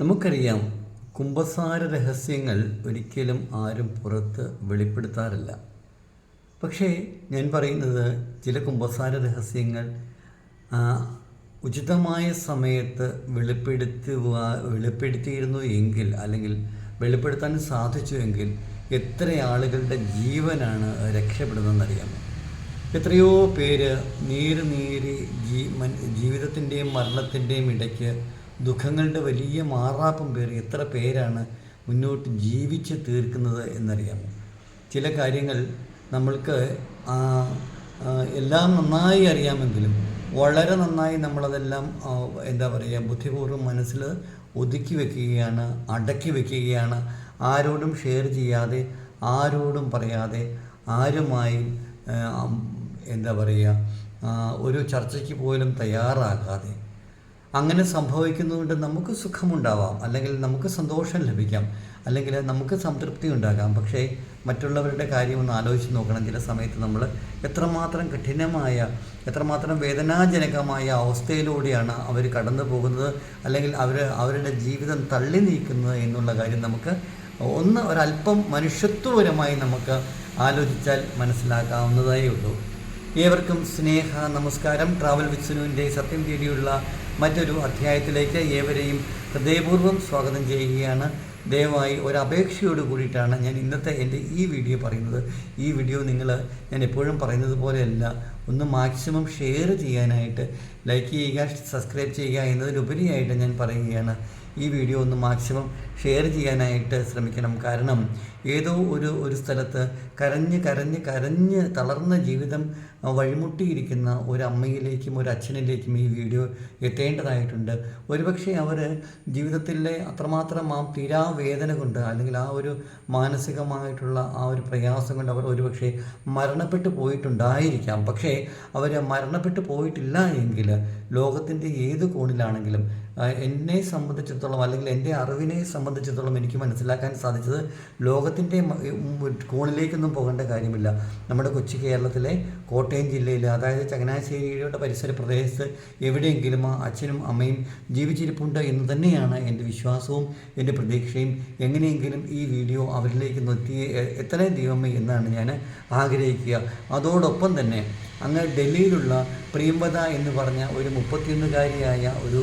നമുക്കറിയാം കുംഭസാര രഹസ്യങ്ങൾ ഒരിക്കലും ആരും പുറത്ത് വെളിപ്പെടുത്താറില്ല. പക്ഷേ ഞാൻ പറയുന്നത് ചില കുംഭസാര രഹസ്യങ്ങൾ ഉചിതമായ സമയത്ത് വെളിപ്പെടുത്തുക വെളിപ്പെടുത്തിയിരുന്നു എങ്കിൽ അല്ലെങ്കിൽ വെളിപ്പെടുത്താൻ സാധിച്ചു എങ്കിൽ എത്ര ആളുകളുടെ ജീവനാണ് രക്ഷപ്പെടുന്നതെന്നറിയാമോ? എത്രയോ പേര് നീര് നീരി ജീ ജീവിതത്തിന്റെയും മരണത്തിന്റെയും ഇടയ്ക്ക് ദുഃഖങ്ങളുടെ വലിയ മാറാപ്പം പേര് എത്ര പേരാണ് മുന്നോട്ട് ജീവിച്ച് തീർക്കുന്നത് എന്നറിയാമോ? ചില കാര്യങ്ങൾ നമ്മൾക്ക് എല്ലാം നന്നായി അറിയാമെങ്കിലും വളരെ നന്നായി നമ്മളതെല്ലാം എന്താ പറയുക ബുദ്ധിപൂർവം മനസ്സിൽ ഒതുക്കി വെക്കുകയാണ് അടക്കി വെക്കുകയാണ്. ആരോടും ഷെയർ ചെയ്യാതെ ആരോടും പറയാതെ ആരുമായും എന്താ പറയുക ഒരു ചർച്ചയ്ക്ക് പോലും തയ്യാറാകാതെ അങ്ങനെ സംഭവിക്കുന്നതുകൊണ്ട് നമുക്ക് സുഖമുണ്ടാവാം. അല്ലെങ്കിൽ നമുക്ക് സന്തോഷം ലഭിക്കാം. അല്ലെങ്കിൽ നമുക്ക് സംതൃപ്തി ഉണ്ടാകാം. പക്ഷേ മറ്റുള്ളവരുടെ കാര്യം ഒന്ന് ആലോചിച്ച് നോക്കണം. ചില സമയത്ത് നമ്മൾ എത്രമാത്രം കഠിനമായ എത്രമാത്രം വേദനാജനകമായ അവസ്ഥയിലൂടെയാണ് അവർ കടന്നു പോകുന്നത്. അല്ലെങ്കിൽ അവർ അവരുടെ ജീവിതം തള്ളി നീക്കുന്നത് എന്നുള്ള കാര്യം നമുക്ക് ഒന്ന് ഒരല്പം മനുഷ്യത്വപരമായി നമുക്ക് ആലോചിച്ചാൽ മനസ്സിലാക്കാവുന്നതേ ഉള്ളൂ ഏവർക്കും സ്നേഹ നമസ്കാരം. ട്രാവൽ വിത്സുനുവിന്റെ സത്യം തേടിയുള്ള മറ്റൊരു അധ്യായത്തിലേക്ക് ഏവരെയും ഹൃദയപൂർവം സ്വാഗതം ചെയ്യുകയാണ്. ദയവായി ഒരു കൂടിയിട്ടാണ് ഞാൻ ഇന്നത്തെ എന്റെ ഈ വീഡിയോ പറയുന്നത്. ഈ വീഡിയോ നിങ്ങൾ ഞാൻ എപ്പോഴും പറയുന്നത് പോലെയല്ല ഒന്ന് മാക്സിമം ഷെയർ ചെയ്യാനായിട്ട് ലൈക്ക് ചെയ്യുക സബ്സ്ക്രൈബ് ചെയ്യുക എന്നതിലുപരിയായിട്ട് ഞാൻ പറയുകയാണ്. ഈ വീഡിയോ ഒന്ന് മാക്സിമം ഷെയർ ചെയ്യാനായിട്ട് ശ്രമിക്കണം. കാരണം ഏതോ ഒരു ഒരു സ്ഥലത്ത് കരഞ്ഞ് കരഞ്ഞ് കരഞ്ഞ് തളർന്ന ജീവിതം വഴിമുട്ടിയിരിക്കുന്ന ഒരു അമ്മയിലേക്കും ഒരു അച്ഛനിലേക്കും ഈ വീഡിയോ എത്തേണ്ടതായിട്ടുണ്ട്. ഒരുപക്ഷെ അവർ ജീവിതത്തിലെ അത്രമാത്രം ആ തീരാവേദന കൊണ്ട് അല്ലെങ്കിൽ ആ ഒരു മാനസികമായിട്ടുള്ള ആ ഒരു പ്രയാസം കൊണ്ട് അവർ ഒരുപക്ഷെ മരണപ്പെട്ടു പോയിട്ടുണ്ടായിരിക്കാം. പക്ഷേ അവർ മരണപ്പെട്ടു പോയിട്ടില്ല എങ്കിൽ ലോകത്തിന്റെ ഏത് കോണിലാണെങ്കിലും എന്നെ സംബന്ധിച്ചിടത്തോളം അല്ലെങ്കിൽ എന്റെ അറിവിനെ സംബന്ധിച്ചിടത്തോളം എനിക്ക് മനസ്സിലാക്കാൻ സാധിച്ചത് ലോകത്തിന്റെ കോണിലേക്കൊന്നും പോകേണ്ട കാര്യമില്ല. നമ്മുടെ കൊച്ചു കേരളത്തിലെ കോട്ടയം ജില്ലയിൽ അതായത് ചങ്ങനാശ്ശേരിയുടെ പരിസര പ്രദേശത്ത് എവിടെയെങ്കിലും അച്ഛനും അമ്മയും ജീവിച്ചിരിപ്പുണ്ട് എന്ന് തന്നെയാണ് എന്റെ വിശ്വാസവും എന്റെ പ്രതീക്ഷയും. എങ്ങനെയെങ്കിലും ഈ വീഡിയോ അവരിലേക്ക് നിർത്തി എത്രയും ദൈവമേ എന്നാണ് ഞാൻ ആഗ്രഹിക്കുക. അതോടൊപ്പം തന്നെ അങ്ങ് ഡൽഹിയിലുള്ള പ്രിയംവദ എന്ന് പറഞ്ഞ ഒരു മുപ്പത്തിയൊന്നുകാരിയായ ഒരു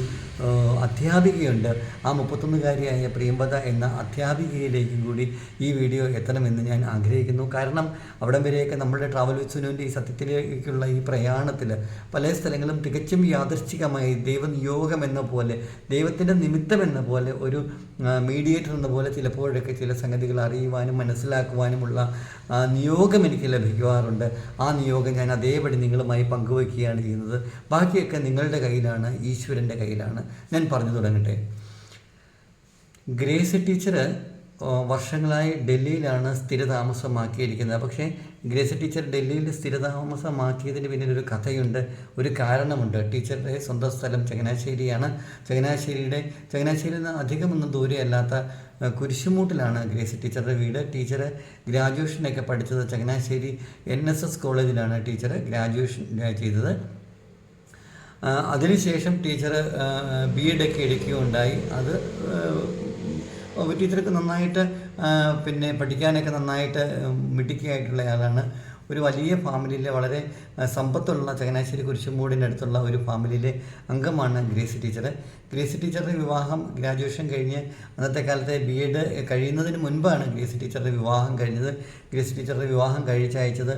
അധ്യാപികയുണ്ട്. ആ മുപ്പത്തൊന്നുകാരിയായ പ്രിയംവദ എന്ന അധ്യാപികയിലേക്കും കൂടി ഈ വീഡിയോ എത്തണമെന്ന് ഞാൻ ആഗ്രഹിക്കുന്നു. കാരണം അവിടം വരെയൊക്കെ നമ്മുടെ ട്രാവൽ വിസുനുവിന്റെ ഈ സത്യത്തിലേക്കുള്ള ഈ പ്രയാണത്തിൽ പല സ്ഥലങ്ങളും തികച്ചും യാദൃശ്ചികമായി ദൈവനിയോഗം എന്ന പോലെ ദൈവത്തിന്റെ നിമിത്തം എന്ന പോലെ ഒരു മീഡിയേറ്റർ എന്ന പോലെ ചിലപ്പോഴൊക്കെ ചില സംഗതികൾ അറിയുവാനും മനസ്സിലാക്കുവാനുമുള്ള നിയോഗം എനിക്ക് ലഭിക്കാറുണ്ട് ആ നിയോഗം ഞാൻ അതേപടി നിങ്ങളുമായി പങ്കുവയ്ക്കുകയാണ് ചെയ്യുന്നത്. ബാക്കിയൊക്കെ നിങ്ങളുടെ കയ്യിലാണ് ഈശ്വരന്റെ കയ്യിലാണ്. ഞാൻ പറഞ്ഞു തുടങ്ങട്ടെ. ഗ്രേസ് ടീച്ചർ വർഷങ്ങളായി ഡൽഹിയിലാണ് സ്ഥിരതാമസമാക്കിയിരിക്കുന്നത്. പക്ഷേ ഗ്രേസ് ടീച്ചർ ഡൽഹിയിൽ സ്ഥിരതാമസമാക്കിയതിന് പിന്നിൽ ഒരു കഥയുണ്ട്. ഒരു കാരണമുണ്ട്. ടീച്ചറുടെ സ്വന്തം സ്ഥലം ചങ്ങനാശ്ശേരിയാണ്. ചങ്ങനാശ്ശേരിയുടെ ചങ്ങനാശ്ശേരിയിൽ നിന്ന് അധികമൊന്നും ദൂരെയല്ലാത്ത കുരിശുമൂട്ടിലാണ് ഗ്രേസ് ടീച്ചറുടെ വീട്. ടീച്ചർ ഗ്രാജുവേഷനൊക്കെ പഠിച്ചത് ചങ്ങനാശ്ശേരി എൻ എസ് എസ് കോളേജിലാണ് ടീച്ചർ ഗ്രാജുവേഷൻ ചെയ്തത്. അതിനുശേഷം ടീച്ചർ ബി എഡൊക്കെ എടുക്കുകയുണ്ടായി. അത് ടീച്ചർക്ക് നന്നായിട്ട് പിന്നെ പഠിക്കാനൊക്കെ നന്നായിട്ട് മിടുക്കിയായിട്ടുള്ള ആളാണ്. ഒരു വലിയ ഫാമിലിയിലെ വളരെ സമ്പത്തുള്ള ചങ്ങനാശ്ശേരി കുരിശുമൂടിന്റെ അടുത്തുള്ള ഒരു ഫാമിലിയിലെ അംഗമാണ് ഗ്രേസി ടീച്ചർ ഗ്രേസി ടീച്ചറുടെ വിവാഹം ഗ്രാജുവേഷൻ കഴിഞ്ഞ് അന്നത്തെ കാലത്തെ ബി എഡ് കഴിയുന്നതിന് മുൻപാണ് ഗ്രേസി ടീച്ചറുടെ വിവാഹം കഴിഞ്ഞത്. ഗ്രേസി ടീച്ചറുടെ വിവാഹം കഴിച്ചയച്ചത്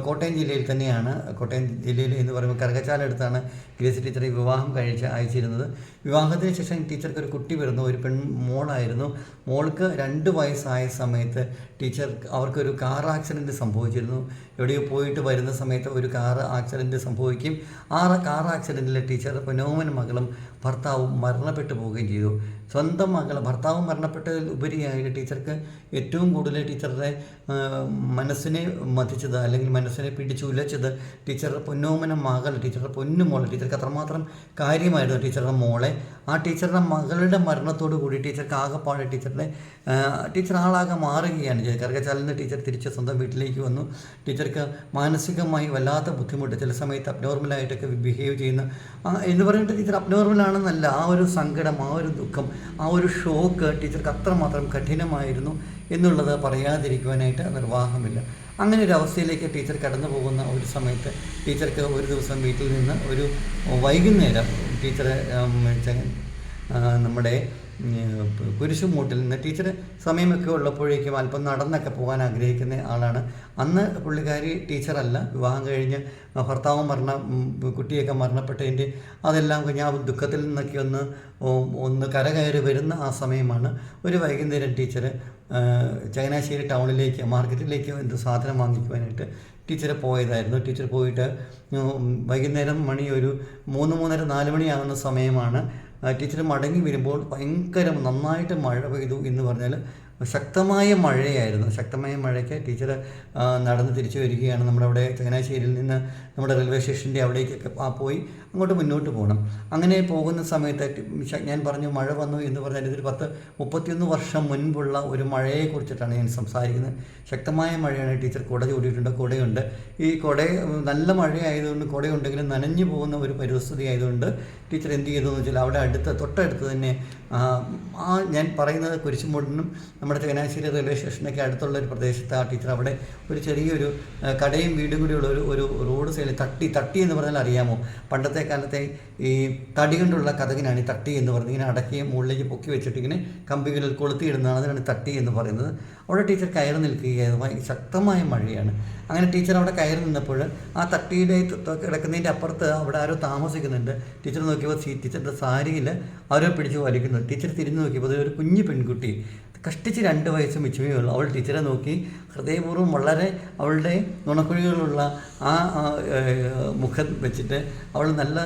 കോട്ടയം ജില്ലയിൽ തന്നെയാണ് കോട്ടയം ജില്ലയിൽ എന്ന് പറയുമ്പോൾ കറുകച്ചാലടുത്താണ് ഗ്രേസി ടീച്ചറെ വിവാഹം കഴിച്ച് അയച്ചിരുന്നത്. വിവാഹത്തിന് ശേഷം ടീച്ചർക്ക് ഒരു കുട്ടി വരുന്നു ഒരു പെൺ മോളായിരുന്നു. മോൾക്ക് രണ്ട് വയസ്സായ സമയത്ത് ടീച്ചർ അവർക്കൊരു കാർ ആക്സിഡന്റ് സംഭവിച്ചിരുന്നു. എവിടെയോ പോയിട്ട് വരുന്ന സമയത്ത് ഒരു കാർ ആക്സിഡന്റ് സംഭവിക്കും. ആ കാർ ആക്സിഡന്റിൽ ടീച്ചർ പൊന്നോമൻ മകളും ഭർത്താവും മരണപ്പെട്ടു പോവുകയും ചെയ്തു. സ്വന്തം മകൾ ഭർത്താവ് മരണപ്പെട്ടതിൽ ഉപരിയായി ടീച്ചർക്ക് ഏറ്റവും കൂടുതൽ ടീച്ചറുടെ മനസ്സിനെ മതിച്ചത് അല്ലെങ്കിൽ മനസ്സിനെ പിടിച്ചു ഉലച്ചത് ടീച്ചറുടെ പൊന്നോമന മകൾ ടീച്ചറുടെ പൊന്നു മോളെ ടീച്ചർക്ക് അത്രമാത്രം കാര്യമായിരുന്നു ടീച്ചറുടെ മോളെ. ആ ടീച്ചറുടെ മകളുടെ മരണത്തോടു കൂടി ടീച്ചർക്ക് ആകെപ്പാടെ ടീച്ചറുടെ ടീച്ചർ ആളാകെ മാറുകയാണ് കറുകച്ചാലിൽ നിന്ന് ടീച്ചർ തിരിച്ച് സ്വന്തം വീട്ടിലേക്ക് വന്നു. ടീച്ചർക്ക് മാനസികമായി വല്ലാത്ത ബുദ്ധിമുട്ട് ചില സമയത്ത് അബ്നോർമലായിട്ടൊക്കെ ബിഹേവ് ചെയ്യുന്ന എന്ന് പറഞ്ഞിട്ട് ടീച്ചർ അബ്നോർമലാണ് എന്താണെന്നല്ല ആ ഒരു സങ്കടം ആ ഒരു ദുഃഖം ആ ഒരു ഷോക്ക് ടീച്ചർക്ക് അത്രമാത്രം കഠിനമായിരുന്നു എന്നുള്ളത് പറയാതിരിക്കുവാനായിട്ട് നിർവാഹമില്ല അങ്ങനെ ഒരു അവസ്ഥയിലേക്ക് ടീച്ചർ കടന്നു പോകുന്ന ഒരു സമയത്ത് ടീച്ചർക്ക് ഒരു ദിവസം വീട്ടിൽ നിന്ന് ഒരു വൈകുന്നേരം ടീച്ചർ നമ്മുടെ കുരിശുമൂട്ടിൽ നിന്ന് ടീച്ചർ സമയമൊക്കെ ഉള്ളപ്പോഴേക്കും അല്പം നടന്നൊക്കെ പോകാൻ ആഗ്രഹിക്കുന്ന ആളാണ്. അന്ന് പുള്ളിക്കാരി ടീച്ചറല്ല. വിവാഹം കഴിഞ്ഞ് ഭർത്താവും മരണ കുട്ടിയൊക്കെ മരണപ്പെട്ടതിന്റെ അതെല്ലാം കഴിഞ്ഞ് ആ ദുഃഖത്തിൽ നിന്നൊക്കെ ഒന്ന് ഒന്ന് കരകയറി വരുന്ന ആ സമയമാണ്. ഒരു വൈകുന്നേരം ടീച്ചർ ചങ്ങനാശ്ശേരി ടൗണിലേക്ക് മാർക്കറ്റിലേക്ക് എന്ത് സാധനം വാങ്ങിക്കുവാനായിട്ട് ടീച്ചർ പോയതായിരുന്നു. ടീച്ചർ പോയിട്ട് വൈകുന്നേരം മണി ഒരു മൂന്ന് മൂന്നര നാല് മണിയാകുന്ന സമയമാണ്. ടീച്ചർ മടങ്ങി വരുമ്പോൾ ഭയങ്കര നന്നായിട്ട് മഴ പെയ്തു എന്ന് പറഞ്ഞാൽ ശക്തമായ മഴയായിരുന്നു. ശക്തമായ മഴയ്ക്ക് ടീച്ചർ നടന്ന് തിരിച്ചു വരികയാണ്. നമ്മുടെ അവിടെ ചങ്ങനാശ്ശേരിയിൽ നിന്ന് നമ്മുടെ റെയിൽവേ സ്റ്റേഷന്റെ അവിടേക്കൊക്കെ പോയി. അങ്ങോട്ട് മുന്നോട്ട് പോകണം. അങ്ങനെ പോകുന്ന സമയത്ത് ഞാൻ പറഞ്ഞു മഴ വന്നു എന്ന് പറഞ്ഞാൽ ഇതൊരു പത്ത് മുപ്പത്തിയൊന്ന് വർഷം മുൻപുള്ള ഒരു മഴയെക്കുറിച്ചിട്ടാണ് ഞാൻ സംസാരിക്കുന്നത്. ശക്തമായ മഴയാണ്. ടീച്ചർ കുട ചൂടിയിട്ടുണ്ട് കുടയുണ്ട്. ഈ കുട നല്ല മഴയായതുകൊണ്ട് കുടയുണ്ടെങ്കിലും നനഞ്ഞു പോകുന്ന ഒരു പരിസ്ഥിതി ആയതുകൊണ്ട് ടീച്ചർ എന്ത് ചെയ്തു എന്ന് വെച്ചാൽ അവിടെ അടുത്ത് തൊട്ടടുത്ത് തന്നെ ആ, ആ ഞാൻ പറയുന്നത് കുരിശുമൂടിനും നമ്മുടെ ചങ്ങനാശ്ശേരി റെയിൽവേ സ്റ്റേഷനൊക്കെ അടുത്തുള്ള ഒരു പ്രദേശത്ത് ആ ടീച്ചർ അവിടെ ഒരു ചെറിയൊരു കടയും വീടും കൂടിയുള്ള ഒരു ഒരു റോഡ് സൈഡിൽ തട്ടി തട്ടി എന്ന് പറഞ്ഞാൽ അറിയാമോ? പണ്ടത്തെ കാലത്തെ ഈ തടി കൊണ്ടുള്ള കഥകിനാണ് ഈ തട്ടി എന്ന് പറയുന്നത്. ഇങ്ങനെ അടക്കി മുകളിലേക്ക് പൊക്കി വെച്ചിട്ട് ഇങ്ങനെ കമ്പികളിൽ കൊളുത്തിയിടുന്നതാണ് അതിനാണ് തട്ടി എന്ന് പറയുന്നത്. അവിടെ ടീച്ചർ കയറി നിൽക്കുകയായിരുന്നു. ശക്തമായ മഴയാണ്. അങ്ങനെ ടീച്ചർ അവിടെ കയറി നിന്നപ്പോൾ ആ തട്ടിയുടെ കിടക്കുന്നതിന്റെ അപ്പുറത്ത് അവിടെ ആരോ താമസിക്കുന്നുണ്ട്. ടീച്ചർ നോക്കിയപ്പോൾ ടീച്ചറിന്റെ സാരിയിൽ ആരോ പിടിച്ച് വലിക്കുന്നു. ടീച്ചർ തിരിഞ്ഞു നോക്കിയപ്പോൾ ഒരു കുഞ്ഞു പെൺകുട്ടി. കഷ്ടിച്ച് രണ്ട് വയസ്സ് മിച്ചമേ ഉള്ളൂ. അവൾ ടീച്ചറെ നോക്കി ഹൃദയപൂർവം വളരെ അവളുടെ നുണക്കുഴികളുള്ള ആ മുഖം വെച്ചിട്ട് അവൾ നല്ല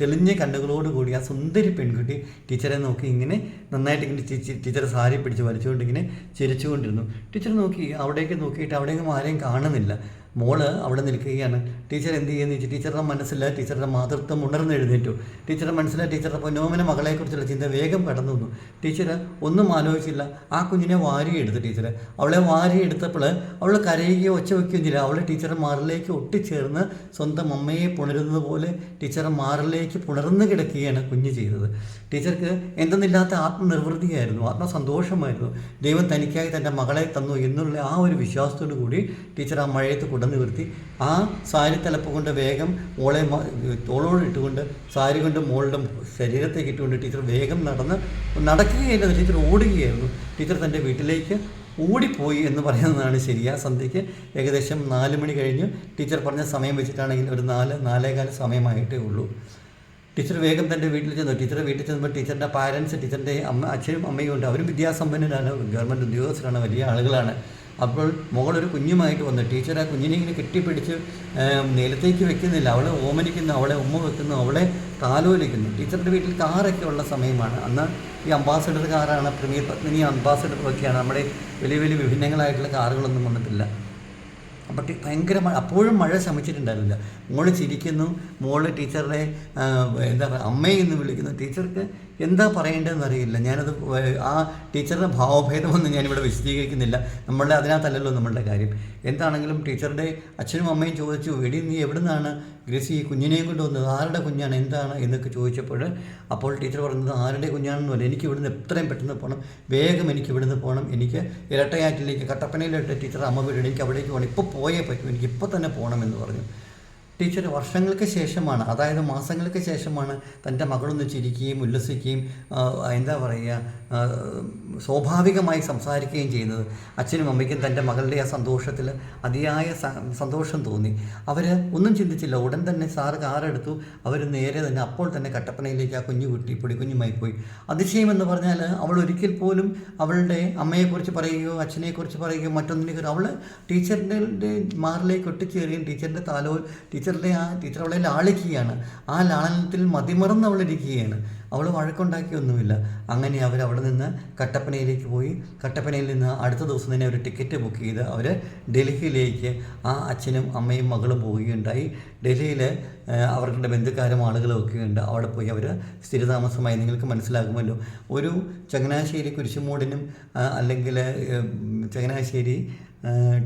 തെളിഞ്ഞ കണ്ണുകളോട് കൂടി ആ സുന്ദരി പെൺകുട്ടി ടീച്ചറെ നോക്കി ഇങ്ങനെ നന്നായിട്ട് ഇങ്ങനെ ടീച്ചറെ സാരി പിടിച്ച് വലിച്ചുകൊണ്ട് ഇങ്ങനെ ചിരിച്ചുകൊണ്ടിരുന്നു. ടീച്ചർ നോക്കി അവിടേക്ക് നോക്കിയിട്ട് അവിടേക്കും ആരെയും കാണുന്നില്ല. മോൾ അവിടെ നിൽക്കുകയാണ്. ടീച്ചർ എന്ത് ചെയ്യുന്നു വെച്ചാൽ ടീച്ചറുടെ മനസ്സിൽ ടീച്ചറുടെ മാതൃത്വം ഉണർന്നെഴുന്നേറ്റു ടീച്ചറുടെ മനസ്സിലെ ടീച്ചറുടെ പൊന്നോമന മകളെക്കുറിച്ചുള്ള ചിന്ത വേഗം കടന്നു വന്നു. ടീച്ചർ ഒന്നും ആലോചിച്ചില്ല. ആ കുഞ്ഞിനെ വാരിയെടുത്തു ടീച്ചർ. അവളെ വാരിയെടുത്തപ്പോൾ അവൾ കരയുകയോ ഒച്ച വയ്ക്കുകയും ചെയ്യില്ല അവൾ ടീച്ചറുടെ മാറിലേക്ക് ഒട്ടിച്ചേർന്ന് സ്വന്തം അമ്മയെ പുണരുന്നത് പോലെ ടീച്ചറുടെ മാറിലേക്ക് പുണർന്നു കിടക്കുകയാണ് കുഞ്ഞ് ചെയ്തത്. ടീച്ചർക്ക് എന്തെന്നില്ലാത്ത ആത്മനിർവൃതിയായിരുന്നു ആത്മസന്തോഷമായിരുന്നു. ദൈവം തനിക്കായി തന്റെ മകളെ തന്നു എന്നുള്ള ആ ഒരു വിശ്വാസത്തോടു കൂടി ടീച്ചർ ആ മഴയത്ത് കുടന്നു നിവർത്തി ആ സാരി തലപ്പ് കൊണ്ട് വേഗം മോളെ തോളോട് ഇട്ടുകൊണ്ട് സാരി കൊണ്ട് മോളുടെ ശരീരത്തേക്ക് ഇട്ടുകൊണ്ട് ടീച്ചർ വേഗം നടന്ന് നടക്കുകയല്ല ടീച്ചർ ഓടുകയായിരുന്നു. ടീച്ചർ തന്റെ വീട്ടിലേക്ക് ഓടിപ്പോയി എന്ന് പറയുന്നതാണ് ശരി. ആ സന്ധ്യയ്ക്ക് ഏകദേശം നാല് മണി കഴിഞ്ഞ്. ടീച്ചർ പറഞ്ഞ സമയം വെച്ചിട്ടാണെങ്കിൽ ഒരു നാല് നാലേകാല സമയമായിട്ടേ ഉള്ളൂ. ടീച്ചർ വേഗം തന്റെ വീട്ടിൽ ചെന്നു. ടീച്ചറുടെ വീട്ടിൽ ചെന്നപ്പോൾ ടീച്ചറിന്റെ പാരൻസ് ടീച്ചറിന്റെ അമ്മ അച്ഛനും അമ്മയും ഉണ്ട്. അവരും വിദ്യാസമ്പന്നരാണ്. ഗവൺമെന്റ് ഉദ്യോഗസ്ഥരാണ്. വലിയ ആളുകളാണ്. അപ്പോൾ മകളൊരു കുഞ്ഞുമായിട്ട് വന്നു. ടീച്ചർ ആ കുഞ്ഞിനെ ഇങ്ങനെ കെട്ടിപ്പിടിച്ച് നിലത്തേക്ക് വെക്കുന്നില്ല. അവളെ ഓമനിക്കുന്നു അവളെ ഉമ്മ വെക്കുന്നു അവളെ താലോലിക്കുന്നു. ടീച്ചറുടെ വീട്ടിൽ കാറൊക്കെ ഉള്ള സമയമാണ്. അന്ന് ഈ അംബാസഡർ കാറാണ് പ്രീമിയർ പത്മിനി അംബാസഡർ ഒക്കെയാണ്. നമ്മുടെ വലിയ വലിയ വിഭിന്നങ്ങളായിട്ടുള്ള കാറുകളൊന്നും വന്നിട്ടില്ല. അപ്പോൾ ഭയങ്കര മഴ അപ്പോഴും മഴ ശമിച്ചിട്ടുണ്ടായിരുന്നില്ല. മോൾ ചിരിക്കുന്നു മോൾ ടീച്ചറുടെ എന്താ പറയുക അമ്മയെന്ന് വിളിക്കുന്നു. ടീച്ചർക്ക് എന്താ പറയേണ്ടതെന്ന് അറിയില്ല. ഞാനത് ആ ടീച്ചറുടെ ഭാവഭേദമൊന്നും ഞാനിവിടെ വിശദീകരിക്കുന്നില്ല. നമ്മളുടെ അതിനകത്തല്ലല്ലോ നമ്മളുടെ കാര്യം. എന്താണെങ്കിലും ടീച്ചറുടെ അച്ഛനും അമ്മയും ചോദിച്ചു എടി നീ എവിടെ നിന്നാണ് ഗ്രസി ഈ കുഞ്ഞിനെയും കൊണ്ട് വന്നത്? ആരുടെ കുഞ്ഞാണ്? എന്താണ്? എന്നൊക്കെ ചോദിച്ചപ്പോൾ അപ്പോൾ ടീച്ചർ പറഞ്ഞത് ആരുടെ കുഞ്ഞാണെന്ന് പറഞ്ഞു എനിക്ക് ഇവിടുന്ന് എത്രയും പെട്ടെന്ന് പോകണം വേഗം എനിക്ക് ഇവിടുന്ന് പോകണം എനിക്ക് ഇരട്ടയാറ്റിലേക്ക് കട്ടപ്പനയിലോട്ട് ടീച്ചർ അമ്മ വീട്. എനിക്ക് അവിടേക്ക് പോകണം ഇപ്പോൾ പോയേ പറ്റൂ. എനിക്ക് ഇപ്പോൾ തന്നെ പോകണമെന്ന് പറഞ്ഞു. ടീച്ചർ വർഷങ്ങൾക്ക് ശേഷമാണ് അതായത് മാസങ്ങൾക്ക് ശേഷമാണ് തന്റെ മകളൊന്ന് ചിരിക്കുകയും ഉല്ലസിക്കുകയും എന്താ പറയുക സ്വാഭാവികമായി സംസാരിക്കുകയും ചെയ്യുന്നത്. അച്ഛനും അമ്മയ്ക്കും തന്റെ മകളുടെ ആ സന്തോഷത്തിൽ അതിയായ സന്തോഷം തോന്നി. അവർ ഒന്നും ചിന്തിച്ചില്ല. ഉടൻ തന്നെ സാറ് കാറെടുത്തു അവർ നേരെ തന്നെ അപ്പോൾ തന്നെ കട്ടപ്പനയിലേക്ക് ആ കുഞ്ഞു കുട്ടി പൊടിക്കുഞ്ഞുമായി പോയി. അതിശയം എന്ന് പറഞ്ഞാൽ അവൾ ഒരിക്കൽ പോലും അവളുടെ അമ്മയെക്കുറിച്ച് പറയുകയോ അച്ഛനെക്കുറിച്ച് പറയുകയോ മറ്റൊന്നിനെ അവൾ ടീച്ചറിന്റെ മാറിലേക്ക് ഒട്ടിച്ചേറുകയും ടീച്ചറിന്റെ താലോ ടീച്ചറുടെ ആ ടീച്ചർ അവളെ ലാളിക്കുകയാണ്. ആ ലാളനത്തിൽ മതിമറന്ന് അവൾ ഇരിക്കുകയാണ് അവൾ വഴക്കുണ്ടാക്കിയൊന്നുമില്ല അങ്ങനെ അവർ അവിടെ നിന്ന് കട്ടപ്പനയിലേക്ക് പോയി. കട്ടപ്പനയിൽ നിന്ന് അടുത്ത ദിവസം തന്നെ അവർ ടിക്കറ്റ് ബുക്ക് ചെയ്ത് അവർ ഡൽഹിയിലേക്ക് ആ അച്ഛനും അമ്മയും മകളും പോവുകയുണ്ടായി. ഡൽഹിയിൽ അവരുടെ ബന്ധുക്കാരും ആളുകളും ഒക്കെ ഉണ്ട്. അവിടെ പോയി അവർ സ്ഥിരതാമസമായി. നിങ്ങൾക്ക് മനസ്സിലാകുമല്ലോ. ഒരു ചങ്ങനാശ്ശേരി കുരിശുമൂടിനും അല്ലെങ്കിൽ ചങ്ങനാശ്ശേരി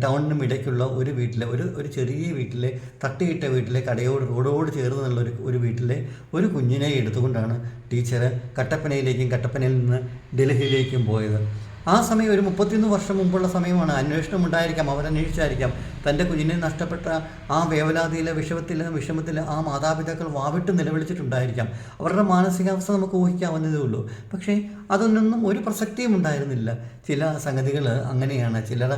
ടൗണിനും ഇടയ്ക്കുള്ള ഒരു വീട്ടിലെ ഒരു ഒരു ചെറിയ വീട്ടിലെ തട്ടിയിട്ട വീട്ടിലെ കടയോട് റോഡോട് ചേർന്നുള്ള ഒരു ഒരു വീട്ടിലെ ഒരു കുഞ്ഞിനെ എടുത്തുകൊണ്ടാണ് ടീച്ചർ കട്ടപ്പനയിലേക്കും കട്ടപ്പനയിൽ നിന്ന് ഡൽഹിയിലേക്കും പോയത്. ആ സമയം ഒരു മുപ്പത്തിയൊന്ന് വർഷം മുമ്പുള്ള സമയമാണ്. അന്വേഷണം ഉണ്ടായിരിക്കാം അവരന്വേഷിച്ചായിരിക്കാം തന്റെ കുഞ്ഞിനെ നഷ്ടപ്പെട്ട ആ വേവലാതിയിലെ വിഷമത്തിൽ വിഷമത്തിൽ ആ മാതാപിതാക്കൾ വാവിട്ട് നിലവിളിച്ചിട്ടുണ്ടായിരിക്കാം. അവരുടെ മാനസികാവസ്ഥ നമുക്ക് ഊഹിക്കാവുന്നതേ ഉള്ളൂ. പക്ഷേ അതൊന്നും ഒരു പ്രസക്തിയും ഉണ്ടായിരുന്നില്ല. ചില സംഗതികൾ അങ്ങനെയാണ്. ചില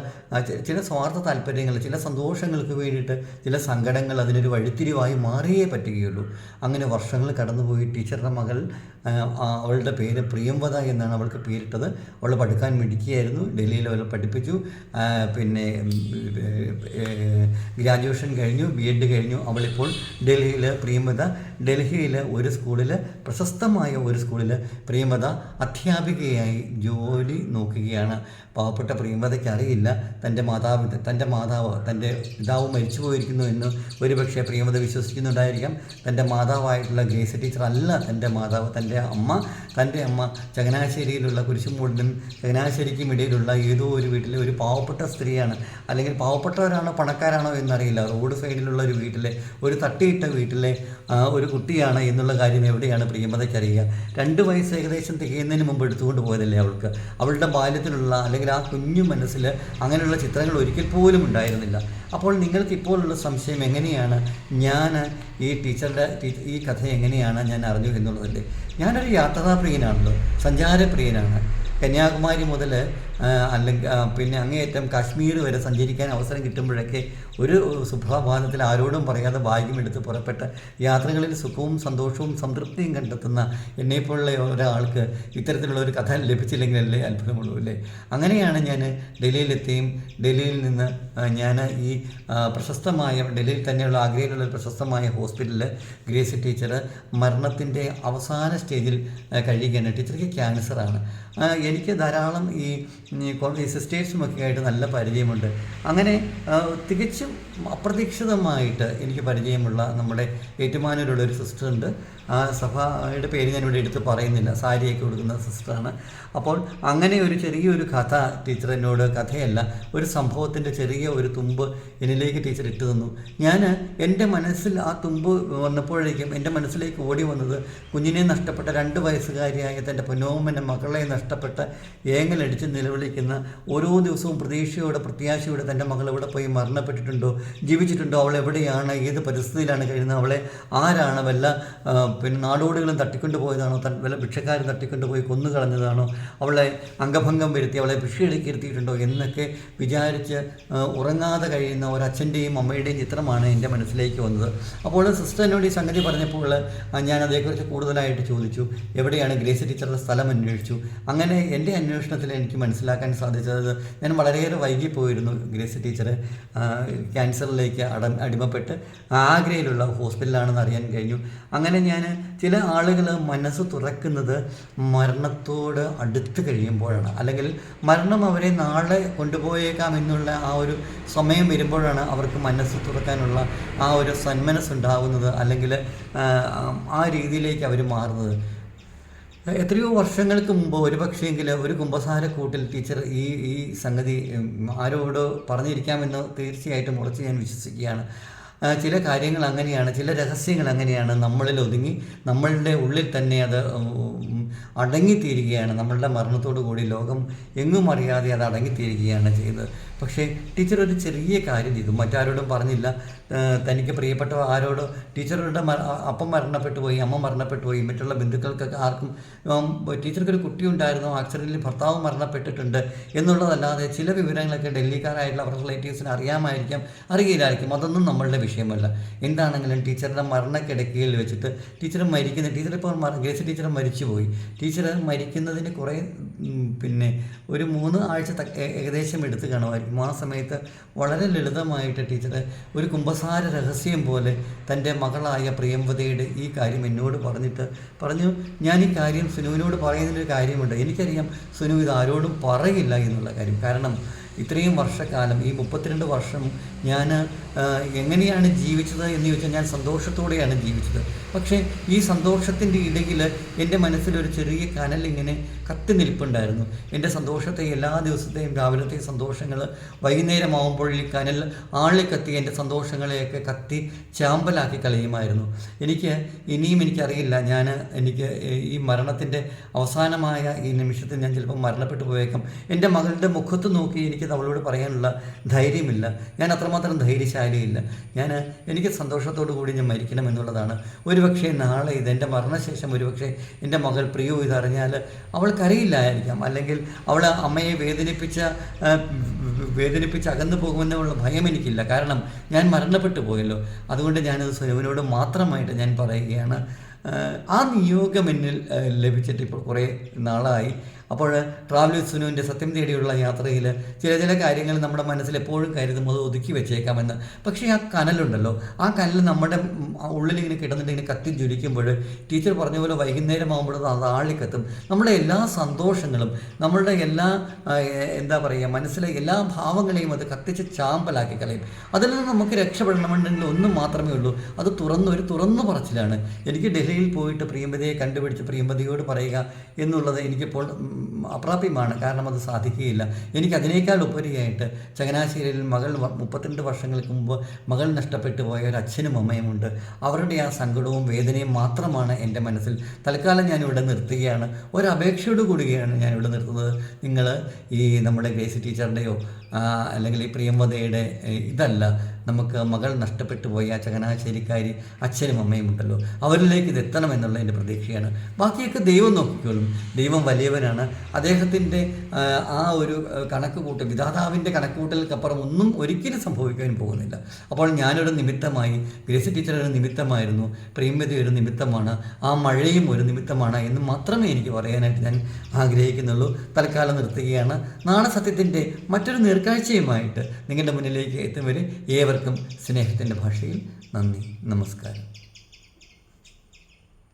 ചില സ്വാർത്ഥ താല്പര്യങ്ങൾ ചില സന്തോഷങ്ങൾക്ക് വേണ്ടിയിട്ട് ചില സങ്കടങ്ങൾ അതിനൊരു വഴിത്തിരിവായി മാറിയേ പറ്റുകയുള്ളൂ. അങ്ങനെ വർഷങ്ങൾ കടന്നുപോയി. ടീച്ചറുടെ മകൾ അവളുടെ പേര് പ്രിയംവത എന്നാണ് അവൾക്ക് പേരിട്ടത്. അവൾ പഠിക്കാൻ മിടുക്കിയായിരുന്നു. ഡൽഹിയിൽ അവരെ പഠിപ്പിച്ചു. പിന്നെ ഗ്രാജുവേഷൻ കഴിഞ്ഞു ബി എഡ് കഴിഞ്ഞു. അവളിപ്പോൾ ഡൽഹിയിൽ പ്രിയമത ഡൽഹിയിൽ ഒരു സ്കൂളിൽ പ്രശസ്തമായ ഒരു സ്കൂളിൽ പ്രിയമത അധ്യാപികയായി ജോലി നോക്കുകയാണ്. പാവപ്പെട്ട പ്രിയമതയ്ക്ക് അറിയില്ല. തന്റെ മാതാവ് തന്റെ മാതാവ് തന്റെ പിതാവ് മരിച്ചു പോയിരിക്കുന്നു എന്ന് ഒരുപക്ഷെ പ്രിയമത വിശ്വസിക്കുന്നുണ്ടായിരിക്കാം. തന്റെ മാതാവായിട്ടുള്ള ഗ്രേസ് ടീച്ചർ അല്ല തന്റെ മാതാവ് തന്റെ അമ്മ. തന്റെ അമ്മ ചങ്ങനാശ്ശേരിയിലുള്ള കുരിശുമൂടിനും ചങ്ങനാശ്ശേരിക്കും ഇടയിലുള്ള ഏതോ ഒരു വീട്ടിലെ ഒരു പാവപ്പെട്ട സ്ത്രീയാണ്. അല്ലെങ്കിൽ പാവപ്പെട്ടവരാണോ പണക്കാരാണോ എന്നറിയില്ല. റോഡ് സൈഡിലുള്ള ഒരു വീട്ടിലെ ഒരു തട്ടിയിട്ട വീട്ടിലെ ഒരു കുട്ടിയാണ് എന്നുള്ള കാര്യം എവിടെയാണ് പ്രിയമതയ്ക്കറിയുക രണ്ട് വയസ്സ് ഏകദേശം തികയുന്നതിന് മുമ്പ് എടുത്തുകൊണ്ട് പോയതല്ലേ അവൾക്ക്. അവളുടെ ബാല്യത്തിലുള്ള അല്ലെങ്കിൽ ആ കുഞ്ഞു മനസ്സിൽ അങ്ങനെയുള്ള ചിത്രങ്ങൾ ഒരിക്കൽ പോലും ഉണ്ടായിരുന്നില്ല. അപ്പോൾ നിങ്ങൾക്ക് ഇപ്പോഴുള്ള സംശയം എങ്ങനെയാണ്? ഞാൻ ഈ ടീച്ചറുടെ ഈ കഥ എങ്ങനെയാണ് ഞാൻ അറിഞ്ഞു എന്നുള്ളതല്ലേ. ഞാനൊരു യാത്രാപ്രിയനാണല്ലോ സഞ്ചാരപ്രിയനാണ്. കന്യാകുമാരി മുതൽ അല്ലെങ്കിൽ പിന്നെ അങ്ങേയറ്റം കാശ്മീർ വരെ സഞ്ചരിക്കാൻ അവസരം കിട്ടുമ്പോഴൊക്കെ ഒരു സുപ്രഭാതത്തിൽ ആരോടും പറയാതെ ഭാഗ്യം എടുത്ത് പുറപ്പെട്ട യാത്രകളിൽ സുഖവും സന്തോഷവും സംതൃപ്തിയും കണ്ടെത്തുന്ന എന്നെപ്പോലുള്ള ഒരാൾക്ക് ഇത്തരത്തിലുള്ള ഒരു കഥ ലഭിച്ചില്ലെങ്കിലല്ലേ അത്ഭുതമുള്ളൂ അല്ലേ? അങ്ങനെയാണ് ഞാൻ ഡൽഹിയിലെത്തിയും ഡൽഹിയിൽ നിന്ന് ഞാൻ ഈ പ്രശസ്തമായ ഡൽഹിയിൽ തന്നെയുള്ള ആഗ്രയിലുള്ള പ്രശസ്തമായ ഹോസ്പിറ്റലിൽ ഗ്രേസി ടീച്ചർ മരണത്തിന്റെ അവസാന സ്റ്റേജിൽ കഴിയുകയാണ്. ടീച്ചർക്ക് ക്യാൻസറാണ്. എനിക്ക് ധാരാളം ഈ ഈ കോൺഗ്രസ് സിസ്റ്റേഴ്സുമൊക്കെ ആയിട്ട് നല്ല പരിചയമുണ്ട്. അങ്ങനെ തികച്ചും അപ്രതീക്ഷിതമായിട്ട് എനിക്ക് പരിചയമുള്ള നമ്മുടെ ഏറ്റുമാനൂരുള്ള ഒരു സിസ്റ്റർ ഉണ്ട്. ആ സഭയുടെ പേര് ഞാൻ ഇവിടെ എടുത്ത് പറയുന്നില്ല. സാരിയൊക്കെ കൊടുക്കുന്ന സിസ്റ്ററാണ് അപ്പോൾ അങ്ങനെ ഒരു ചെറിയൊരു കഥ ടീച്ചർ എന്നോട് കഥയല്ല ഒരു സംഭവത്തിന്റെ ചെറിയ ഒരു തുമ്പ് എന്നിലേക്ക് ടീച്ചർ ഇട്ട് തന്നു. ഞാൻ എന്റെ മനസ്സിൽ ആ തുമ്പ് വന്നപ്പോഴേക്കും എന്റെ മനസ്സിലേക്ക് ഓടി വന്നത് കുഞ്ഞിനെ നഷ്ടപ്പെട്ട രണ്ട് വയസ്സുകാരിയായ തന്റെ പൊന്നോമന മകളെ നഷ്ടപ്പെട്ട ഏങ്ങലടിച്ച് നിലവിളിക്കുന്ന ഓരോ ദിവസവും പ്രതീക്ഷയോടെ പ്രത്യാശയോടെ തന്റെ മകൾ ഇവിടെ പോയി മരണപ്പെട്ടിട്ടുണ്ടോ ജീവിച്ചിട്ടുണ്ടോ? അവൾ എവിടെയാണ്? ഏത് പരിസ്ഥിതിയിലാണ് കഴിയുന്നത്? അവളെ ആരാണ് വല്ല പിന്നെ നാടോടികളും തട്ടിക്കൊണ്ടു പോയതാണോ? വല്ല ഭിക്ഷക്കാരും തട്ടിക്കൊണ്ടു പോയി കൊന്നു കളഞ്ഞതാണോ? അവളെ അംഗഭംഗം വരുത്തി അവളെ ഭിക്ഷയിലേക്ക് ഇരുത്തിയിട്ടുണ്ടോ എന്നൊക്കെ വിചാരിച്ച് ഉറങ്ങാതെ കഴിയുന്ന ഒരച്ഛന്റെയും അമ്മയുടെയും ചിത്രമാണ് എന്റെ മനസ്സിലേക്ക് വന്നത്. അപ്പോൾ സിസ്റ്റർ എന്നോട് ഈ സംഗതി പറഞ്ഞപ്പോൾ ഞാൻ അതേക്കുറിച്ച് കൂടുതലായിട്ട് ചോദിച്ചു. എവിടെയാണ് ഗ്രേസ് ടീച്ചറുടെ സ്ഥലം അന്വേഷിച്ചു. അങ്ങനെ എന്റെ അന്വേഷണത്തിൽ എനിക്ക് മനസ്സിലാക്കാൻ സാധിച്ചത് ഞാൻ വളരെയേറെ വൈകിപ്പോയിരുന്നു ഗ്രേസ് ടീച്ചർ ക്യാൻസറിലേക്ക് അട അടിമപ്പെട്ട് ആഗ്രയിലുള്ള ഹോസ്പിറ്റലാണെന്ന് അറിയാൻ കഴിഞ്ഞു. അങ്ങനെ ഞാൻ ചില ആളുകൾ മനസ്സ് തുറക്കുന്നത് മരണത്തോട് അടുത്ത് കഴിയുമ്പോഴാണ്. അല്ലെങ്കിൽ മരണം അവരെ നാളെ കൊണ്ടുപോയേക്കാം എന്നുള്ള ആ ഒരു സമയം വരുമ്പോഴാണ് അവർക്ക് മനസ്സ് തുറക്കാനുള്ള ആ ഒരു സന്മനസ്സുണ്ടാകുന്നത് അല്ലെങ്കിൽ ആ, രീതിയിലേക്ക് അവർ മാറുന്നത്. എത്രയോ വർഷങ്ങൾക്ക് മുമ്പ് ഒരു പക്ഷേങ്കിൽ ഒരു കുംഭസാരക്കൂട്ടിൽ ടീച്ചർ ഈ ഈ സംഗതി ആരോട് പറഞ്ഞിരിക്കാമെന്ന് തീർച്ചയായിട്ടും ഉറച്ച് ഞാൻ വിശ്വസിക്കുകയാണ്. ചില കാര്യങ്ങൾ അങ്ങനെയാണ് ചില രഹസ്യങ്ങൾ അങ്ങനെയാണ് നമ്മളിൽ ഒതുങ്ങി നമ്മളുടെ ഉള്ളിൽ തന്നെ അത് അടങ്ങിത്തീരുകയാണ്. നമ്മളുടെ മരണത്തോടു കൂടി ലോകം എങ്ങും അറിയാതെ അത് അടങ്ങിത്തീരുകയാണ് ചെയ്തത്. പക്ഷേ ടീച്ചർ ഒരു ചെറിയ കാര്യം ചെയ്തു. മറ്റാരോടും പറഞ്ഞില്ല. തനിക്ക് പ്രിയപ്പെട്ട ആരോടോ ടീച്ചറുടെ അപ്പം മരണപ്പെട്ടു പോയി അമ്മ മരണപ്പെട്ടു പോയി മറ്റുള്ള ബന്ധുക്കൾക്കൊക്കെ ആർക്കും ടീച്ചർക്കൊരു കുട്ടി ഉണ്ടായിരുന്നു ആക്സിഡന്റിൽ ഭർത്താവ് മരണപ്പെട്ടിട്ടുണ്ട് എന്നുള്ളതല്ലാതെ ചില വിവരങ്ങളൊക്കെ ഡൽഹിക്കാരായിട്ടുള്ള അവരുടെ റിലേറ്റീവ്സിന് അറിയാമായിരിക്കാം അറിയില്ലായിരിക്കും. അതൊന്നും നമ്മളുടെ വിഷയമല്ല. എന്താണെങ്കിലും ടീച്ചറുടെ മരണക്കിടക്കയിൽ വെച്ചിട്ട് ടീച്ചർ മരിക്കുന്ന ടീച്ചർ ഇപ്പോൾ ഗേസ് ടീച്ചർ മരിച്ചുപോയി. ടീച്ചർ മരിക്കുന്നതിന് കുറേ പിന്നെ ഒരു മൂന്ന് ആഴ്ച ഏകദേശം എടുത്ത് കാണുമായിരിക്കും. ആ സമയത്ത് വളരെ ലളിതമായിട്ട് ടീച്ചർ ഒരു കുംഭസാര രഹസ്യം പോലെ തന്റെ മകളായ പ്രിയംവതയുടെ ഈ കാര്യം എന്നോട് പറഞ്ഞിട്ട് പറഞ്ഞു ഞാൻ ഈ കാര്യം സുനുവിനോട് പറയുന്നതിനൊരു കാര്യമുണ്ട്. എനിക്കറിയാം സുനു ഇത് ആരോടും പറയില്ല എന്നുള്ള കാര്യം. കാരണം ഇത്രയും വർഷക്കാലം ഈ മുപ്പത്തിരണ്ട് വർഷം ഞാൻ എങ്ങനെയാണ് ജീവിച്ചത് എന്ന് ചോദിച്ചാൽ ഞാൻ സന്തോഷത്തോടെയാണ് ജീവിച്ചത്. പക്ഷേ ഈ സന്തോഷത്തിന്റെ ഇടയിൽ എന്റെ മനസ്സിലൊരു ചെറിയ കനൽ ഇങ്ങനെ കത്തി നിൽപ്പുണ്ടായിരുന്നു. എന്റെ സന്തോഷത്തെ എല്ലാ ദിവസത്തെയും രാവിലത്തെ സന്തോഷങ്ങൾ വൈകുന്നേരമാകുമ്പോൾ ഈ കനൽ ആളിക്കത്തി എന്റെ സന്തോഷങ്ങളെയൊക്കെ കത്തി ചാമ്പലാക്കി കളയുമായിരുന്നു. എനിക്ക് ഇനിയും എനിക്കറിയില്ല ഞാൻ എനിക്ക് ഈ മരണത്തിന്റെ അവസാനമായ ഈ നിമിഷത്തിൽ ഞാൻ ചിലപ്പോൾ മരണപ്പെട്ടു പോയേക്കാം. എന്റെ മകളുടെ മുഖത്ത് നോക്കി എനിക്ക് അവളോട് പറയാനുള്ള ധൈര്യമില്ല. ഞാൻ അത്രമാത്രം ധൈര്യശാലിയില്ല. ഞാൻ എനിക്ക് സന്തോഷത്തോടു കൂടി ഞാൻ മരിക്കണം എന്നുള്ളതാണ്. ഒരുപക്ഷെ നാളെ ഇത് എന്റെ മരണശേഷം ഒരുപക്ഷെ എന്റെ മകൾ പ്രിയോ ഇതറിഞ്ഞാൽ അവൾക്കറിയില്ലായിരിക്കാം. അല്ലെങ്കിൽ അവൾ അമ്മയെ വേദനിപ്പിച്ച വേദനിപ്പിച്ച് അകന്നു പോകുമെന്നുള്ള ഭയം എനിക്കില്ല. കാരണം ഞാൻ മരണപ്പെട്ടു പോയല്ലോ. അതുകൊണ്ട് ഞാനത് സുനുവിനോട് മാത്രമായിട്ട് ഞാൻ പറയുകയാണ്. ആ, നിയോഗം എന്നിൽ ലഭിച്ചിട്ട് ഇപ്പോൾ കുറേ നാളായി. അപ്പോൾ ട്രാവൽ സുനുവിന്റെ സത്യം തേടിയുള്ള യാത്രയിൽ ചില ചില കാര്യങ്ങൾ നമ്മുടെ മനസ്സിൽ എപ്പോഴും കരുതും അത് ഒതുക്കി വെച്ചേക്കാമെന്ന്. പക്ഷേ ആ കനലുണ്ടല്ലോ ആ കനൽ നമ്മുടെ ഉള്ളിലിങ്ങനെ കിടന്നിട്ട് ഇങ്ങനെ കത്തി ജ്വലിക്കുമ്പോൾ ടീച്ചർ പറഞ്ഞ പോലെ വൈകുന്നേരം വൈകുന്നേരമാകുമ്പോൾ അത് ആളിക്കത്തും നമ്മുടെ എല്ലാ സന്തോഷങ്ങളും നമ്മളുടെ എല്ലാ എന്താ പറയുക മനസ്സിലെ എല്ലാ ഭാവങ്ങളെയും അത് കത്തിച്ച് ചാമ്പലാക്കി കളയും. അതിൽ നിന്ന് നമുക്ക് രക്ഷപ്പെടണമെന്നുണ്ടെങ്കിൽ ഒന്നും മാത്രമേ ഉള്ളൂ. അത് തുറന്ന് ഒരു തുറന്നു പറച്ചിലാണ്. എനിക്ക് ഡൽഹിയിൽ പോയിട്ട് പ്രിയമ്പതിയെ കണ്ടുപിടിച്ച് പ്രിയമ്പതിയോട് പറയുക എന്നുള്ളത് എനിക്കിപ്പോൾ അപ്രാപ്യമാണ്. കാരണം അത് സാധിക്കുകയില്ല. എനിക്ക് അതിനേക്കാൾ ഉപരിയായിട്ട് ചങ്ങനാശ്ശേരിയിൽ മകൾ മുപ്പത്തിരണ്ട് വർഷങ്ങൾക്ക് മുമ്പ് മകൾ നഷ്ടപ്പെട്ടു പോയ ഒരു അച്ഛനും അമ്മയുമുണ്ട്. അവരുടെ ആ സങ്കടവും വേദനയും മാത്രമാണ് എന്റെ മനസ്സിൽ. തൽക്കാലം ഞാൻ ഇവിടെ നിർത്തുകയാണ്. ഒരു അപേക്ഷയോട് ഞാൻ ഇവിടെ നിർത്തുന്നത്. നിങ്ങൾ ഈ നമ്മുടെ ഗ്രേസി ടീച്ചറിന്റെയോ അല്ലെങ്കിൽ ഈ പ്രിയംവതയുടെ ഇതല്ല. നമുക്ക് മകൾ നഷ്ടപ്പെട്ടു പോയ ആ ചങ്ങനാശ്ശേരിക്കാരി അച്ഛനും അമ്മയും ഉണ്ടല്ലോ. അവരിലേക്ക് ഇത് എത്തണം എന്നുള്ള എന്റെ പ്രതീക്ഷയാണ്. ബാക്കിയൊക്കെ ദൈവം നോക്കിക്കോളും. ദൈവം വലിയവനാണ്. അദ്ദേഹത്തിന്റെ ആ, ഒരു കണക്ക് കൂട്ടൽ വിധാതാവിന്റെ കണക്കുകൂട്ടലുകൾക്കപ്പുറം ഒന്നും ഒരിക്കലും സംഭവിക്കാൻ പോകുന്നില്ല. അപ്പോൾ ഞാനൊരു നിമിത്തമായി ഗ്രേസി ടീച്ചർ ഒരു നിമിത്തമായിരുന്നു പ്രേമതി ഒരു നിമിത്തമാണ് ആ മഴയും ഒരു നിമിത്തമാണ് എന്ന് മാത്രമേ എനിക്ക് പറയാനായിട്ട് ഞാൻ ആഗ്രഹിക്കുന്നുള്ളൂ. തൽക്കാലം നിർത്തുകയാണ്. നാണസത്യത്തിന്റെ മറ്റൊരു മറ്റൊരു നേർക്കാഴ്ചയുമായിട്ട് നിങ്ങളുടെ മുന്നിലേക്ക് എത്തും വരെ ഏവർക്കും സ്നേഹത്തിന്റെ ഭാഷയിൽ നന്ദി നമസ്കാരം.